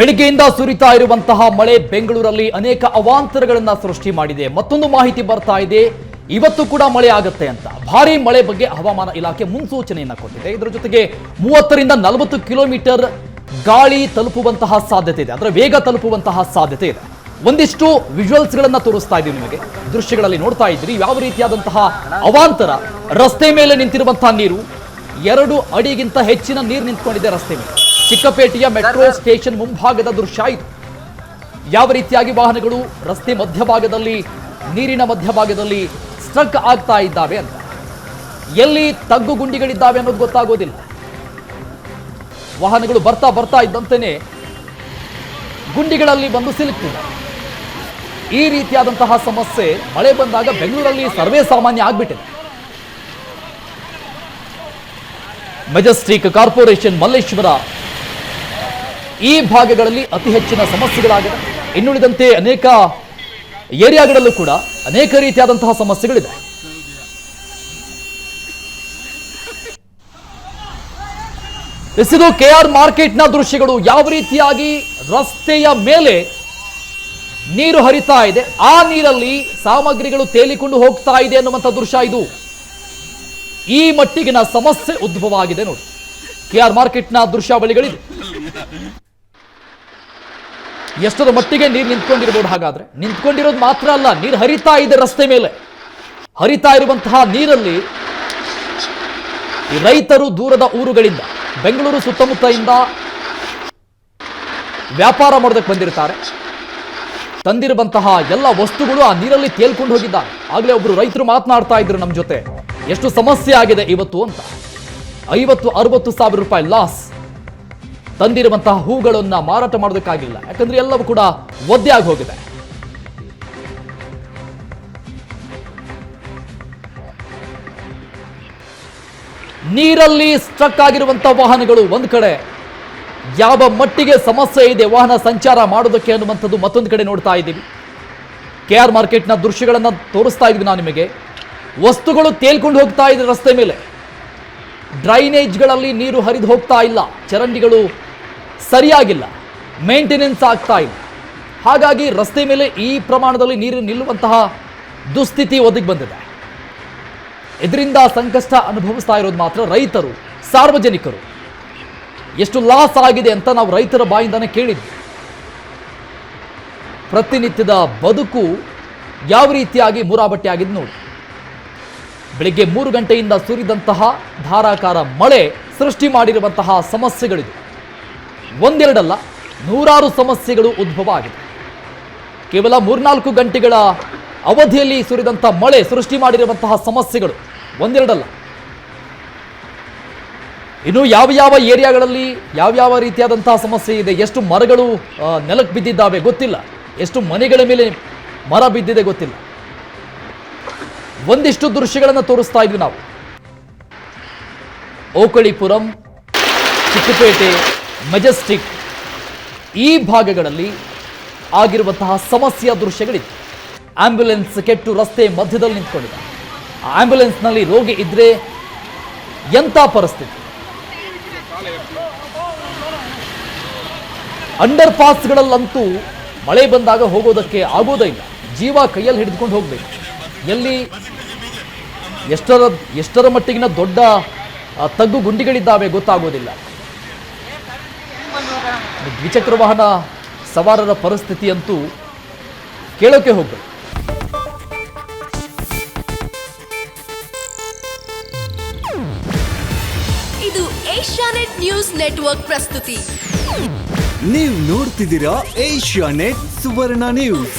ಬೆಳಿಗ್ಗೆಯಿಂದ ಸುರಿತಾ ಇರುವಂತಹ ಮಳೆ ಬೆಂಗಳೂರಲ್ಲಿ ಅನೇಕ ಅವಾಂತರಗಳನ್ನ ಸೃಷ್ಟಿ ಮಾಡಿದೆ. ಮತ್ತೊಂದು ಮಾಹಿತಿ ಬರ್ತಾ ಇದೆ. ಇವತ್ತು ಕೂಡ ಮಳೆ ಆಗುತ್ತೆ ಅಂತ. ಭಾರಿ ಮಳೆ ಬಗ್ಗೆ ಹವಾಮಾನ ಇಲಾಖೆ ಮುನ್ಸೂಚನೆಯನ್ನ ಕೊಟ್ಟಿದೆ. ಇದರ ಜೊತೆಗೆ ಮೂವತ್ತರಿಂದ ನಲವತ್ತು ಕಿಲೋಮೀಟರ್ ಗಾಳಿ ತಲುಪುವಂತಹ ಸಾಧ್ಯತೆ ಇದೆ. ಅಂದ್ರೆ ವೇಗ ತಲುಪುವಂತಹ ಸಾಧ್ಯತೆ ಇದೆ. ಒಂದಿಷ್ಟು ವಿಜುವಲ್ಸ್ ಗಳನ್ನ ತೋರಿಸ್ತಾ ಇದ್ದೀವಿ ನಿಮಗೆ. ದೃಶ್ಯಗಳಲ್ಲಿ ನೋಡ್ತಾ ಇದ್ದೀರಿ. ಯಾವ ರೀತಿಯಾದಂತಹ ಅವಾಂತರ ರಸ್ತೆ ಮೇಲೆ ನಿಂತಿರುವಂತಹ ನೀರು ಎರಡು ಅಡಿಗಿಂತ ಹೆಚ್ಚಿನ ನೀರು ನಿಂತ್ಕೊಂಡಿದೆ ರಸ್ತೆ ಮೇಲೆ. ಚಿಕ್ಕಪೇಟೆಯ ಮೆಟ್ರೋ ಸ್ಟೇಷನ್ ಮುಂಭಾಗದ ದೃಶ್ಯ ಇದು. ಯಾವ ರೀತಿಯಾಗಿ ವಾಹನಗಳು ರಸ್ತೆ ಮಧ್ಯಭಾಗದಲ್ಲಿ ನೀರಿನ ಮಧ್ಯಭಾಗದಲ್ಲಿ ಸ್ಟ್ರಕ್ ಆಗ್ತಾ ಇದ್ದಾವೆ ಅಂತ. ಎಲ್ಲಿ ತಗ್ಗು ಗುಂಡಿಗಳಿದ್ದಾವೆ ಅನ್ನೋದು ಗೊತ್ತಾಗೋದಿಲ್ಲ. ವಾಹನಗಳು ಬರ್ತಾ ಬರ್ತಾ ಇದ್ದಂತೆಯೇ ಗುಂಡಿಗಳಲ್ಲಿ ಬಂದು ಸಿಲುಕ್ತಿದೆ. ಈ ರೀತಿಯಾದಂತಹ ಸಮಸ್ಯೆ ಮಳೆ ಬಂದಾಗ ಬೆಂಗಳೂರಲ್ಲಿ ಸರ್ವೇ ಸಾಮಾನ್ಯ ಆಗ್ಬಿಟ್ಟಿದೆ. ಮೆಜೆಸ್ಟಿಕ್ ಕಾರ್ಪೊರೇಷನ್ ಮಲ್ಲೇಶ್ವರ ಈ ಭಾಗಗಳಲ್ಲಿ ಅತಿ ಹೆಚ್ಚಿನ ಸಮಸ್ಯೆಗಳಾಗಿದೆ ಇನ್ನುಳಿದಂತೆ ಅನೇಕ ಏರಿಯಾಗಳಲ್ಲೂ ಕೂಡ ಅನೇಕ ರೀತಿಯಾದಂತಹ ಸಮಸ್ಯೆಗಳಿದೆ ಎಸಿದು ಕೆ ಆರ್ ಮಾರ್ಕೆಟ್ನ ದೃಶ್ಯಗಳು ಯಾವ ರೀತಿಯಾಗಿ ರಸ್ತೆಯ ಮೇಲೆ ನೀರು ಹರಿತಾ ಇದೆ, ಆ ನೀರಲ್ಲಿ ಸಾಮಗ್ರಿಗಳು ತೇಲಿಕೊಂಡು ಹೋಗ್ತಾ ಇದೆ ಅನ್ನುವಂಥ ದೃಶ್ಯ ಇದು. ಈ ಮಟ್ಟಿಗಿನ ಸಮಸ್ಯೆ ಉದ್ಭವ ಆಗಿದೆ ನೋಡಿ. ಕೆ ಆರ್ ಮಾರ್ಕೆಟ್ನ ದೃಶ್ಯಾವಳಿಗಳಿದೆ ಎಷ್ಟರ ಮಟ್ಟಿಗೆ ನೀರು ನಿಂತ್ಕೊಂಡಿರ್ಬೋದು ಹಾಗಾದ್ರೆ? ನಿಂತ್ಕೊಂಡಿರೋದು ಮಾತ್ರ ಅಲ್ಲ, ನೀರು ಹರಿತಾ ಇದೆ ರಸ್ತೆ ಮೇಲೆ. ಹರಿತಾ ಇರುವಂತಹ ನೀರಲ್ಲಿ ರೈತರು ದೂರದ ಊರುಗಳಿಂದ, ಬೆಂಗಳೂರು ಸುತ್ತಮುತ್ತಯಿಂದ ವ್ಯಾಪಾರ ಮಾಡೋದಕ್ಕೆ ಬಂದಿರ್ತಾರೆ. ತಂದಿರುವಂತಹ ಎಲ್ಲ ವಸ್ತುಗಳು ಆ ನೀರಲ್ಲಿ ತೇಲ್ಕೊಂಡು ಹೋಗಿದ್ದಾರೆ. ಆಗಲೇ ಒಬ್ಬರು ರೈತರು ಮಾತನಾಡ್ತಾ ಇದ್ರು ನಮ್ಮ ಜೊತೆ. ಎಷ್ಟು ಸಮಸ್ಯೆ ಆಗಿದೆ ಇವತ್ತು ಅಂತ. ಐವತ್ತು, ಅರವತ್ತು ಸಾವಿರ ರೂಪಾಯಿ ಲಾಸ್ ತಂದಿರುವಂತಹ ಹೂಗಳನ್ನ ಮಾರಾಟ ಮಾಡೋದಕ್ಕಾಗಿಲ್ಲ. ಯಾಕಂದ್ರೆ ಎಲ್ಲವೂ ಕೂಡ ಒದ್ದೆ ಆಗಿ ಹೋಗಿದೆ. ನೀರಲ್ಲಿ ಸ್ಟ್ರಕ್ ಆಗಿರುವಂತಹ ವಾಹನಗಳು ಒಂದು ಕಡೆ. ಯಾವ ಮಟ್ಟಿಗೆ ಸಮಸ್ಯೆ ಇದೆ ವಾಹನ ಸಂಚಾರ ಮಾಡೋದಕ್ಕೆ ಅನ್ನುವಂಥದ್ದು ಮತ್ತೊಂದು ಕಡೆ ನೋಡ್ತಾ ಇದ್ದೀವಿ. ಕೆ ಆರ್ ಮಾರ್ಕೆಟ್ನ ದೃಶ್ಯಗಳನ್ನು ತೋರಿಸ್ತಾ ಇದ್ವಿ ನಾನು ನಿಮಗೆ. ವಸ್ತುಗಳು ತೇಲ್ಕೊಂಡು ಹೋಗ್ತಾ ಇದೆ ರಸ್ತೆ ಮೇಲೆ. ಡ್ರೈನೇಜ್ಗಳಲ್ಲಿ ನೀರು ಹರಿದು ಹೋಗ್ತಾ ಇಲ್ಲ. ಚರಂಡಿಗಳು ಸರಿಯಾಗಿಲ್ಲ. ಮೇಂಟೆನೆನ್ಸ್ ಆಗ್ತಾ ಇಲ್ಲ. ಹಾಗಾಗಿ ರಸ್ತೆ ಮೇಲೆ ಈ ಪ್ರಮಾಣದಲ್ಲಿ ನೀರು ನಿಲ್ಲುವಂತಹ ದುಸ್ಥಿತಿ ಒದಗಿ ಬಂದಿದೆ. ಇದರಿಂದ ಸಂಕಷ್ಟ ಅನುಭವಿಸ್ತಾ ಇರೋದು ಮಾತ್ರ ರೈತರು, ಸಾರ್ವಜನಿಕರು. ಎಷ್ಟು ಲಾಸ್ ಆಗಿದೆ ಅಂತ ನಾವು ರೈತರ ಬಾಯಿಂದನೇ ಕೇಳಿದ್ವಿ. ಪ್ರತಿನಿತ್ಯದ ಬದುಕು ಯಾವ ರೀತಿಯಾಗಿ ಮೂರಾಬಟ್ಟೆ ಆಗಿದೆ ನೋಡಿ. ಬೆಳಿಗ್ಗೆ ಮೂರು ಗಂಟೆಯಿಂದ ಸುರಿದಂತಹ ಧಾರಾಕಾರ ಮಳೆ ಸೃಷ್ಟಿ ಮಾಡಿರುವಂತಹ ಸಮಸ್ಯೆಗಳಿದು. ಒಂದೆರಡಲ್ಲ, ನೂರಾರು ಸಮಸ್ಯೆಗಳು ಉದ್ಭವ ಆಗಿದೆ. ಕೇವಲ ಮೂರ್ನಾಲ್ಕು ಗಂಟೆಗಳ ಅವಧಿಯಲ್ಲಿ ಸುರಿದಂಥ ಮಳೆ ಸೃಷ್ಟಿ ಮಾಡಿರುವಂತಹ ಸಮಸ್ಯೆಗಳು ಒಂದೆರಡಲ್ಲ. ಇನ್ನು ಯಾವ ಯಾವ ಏರಿಯಾಗಳಲ್ಲಿ ಯಾವ್ಯಾವ ರೀತಿಯಾದಂತಹ ಸಮಸ್ಯೆ ಇದೆ, ಎಷ್ಟು ಮರಗಳು ನೆಲಕ್ಕೆ ಬಿದ್ದಿದ್ದಾವೆ ಗೊತ್ತಿಲ್ಲ. ಎಷ್ಟು ಮನೆಗಳ ಮೇಲೆ ಮರ ಬಿದ್ದಿದೆ ಗೊತ್ತಿಲ್ಲ. ಒಂದಿಷ್ಟು ದೃಶ್ಯಗಳನ್ನು ತೋರಿಸ್ತಾ ಇದ್ವಿ ನಾವು. ಓಕಳಿಪುರಂ, ಚಿಕ್ಕಪೇಟೆ ಮೆಜೆಸ್ಟಿಕ್ ಈ ಭಾಗಗಳಲ್ಲಿ ಆಗಿರುವಂತಹ ಸಮಸ್ಯೆಯ ದೃಶ್ಯಗಳಿತ್ತು ಆಂಬ್ಯುಲೆನ್ಸ್ ಕೆಟ್ಟು ರಸ್ತೆ ಮಧ್ಯದಲ್ಲಿ ನಿಂತ್ಕೊಂಡಿದೆ. ಆಂಬ್ಯುಲೆನ್ಸ್ನಲ್ಲಿ ರೋಗಿ ಇದ್ರೆ ಎಂಥ ಪರಿಸ್ಥಿತಿ? ಅಂಡರ್ ಪಾಸ್ಗಳಲ್ಲಂತೂ ಮಳೆ ಬಂದಾಗ ಹೋಗೋದಕ್ಕೆ ಆಗೋದೇ ಇಲ್ಲ. ಜೀವ ಕೈಯಲ್ಲಿ ಹಿಡಿದುಕೊಂಡು ಹೋಗಬೇಕು. ಎಲ್ಲಿ ಎಷ್ಟರ ಎಷ್ಟರ ಮಟ್ಟಿಗಿನ ದೊಡ್ಡ ತಗ್ಗು ಗುಂಡಿಗಳಿದ್ದಾವೆ ಗೊತ್ತಾಗೋದಿಲ್ಲ. ದ್ವಿಚಕ್ರ ವಾಹನ ಸವಾರರ ಪರಿಸ್ಥಿತಿ ಅಂತೂ ಕೇಳೋಕೆ ಹೋಗ್ಬೇಕು. ಇದು ಏಷ್ಯಾನೆಟ್ ನ್ಯೂಸ್ ನೆಟ್ವರ್ಕ್ ಪ್ರಸ್ತುತಿ. ನೀವು ನೋಡ್ತಿದ್ದೀರಾ ಏಷ್ಯಾ ನೆಟ್ ಸುವರ್ಣ ನ್ಯೂಸ್.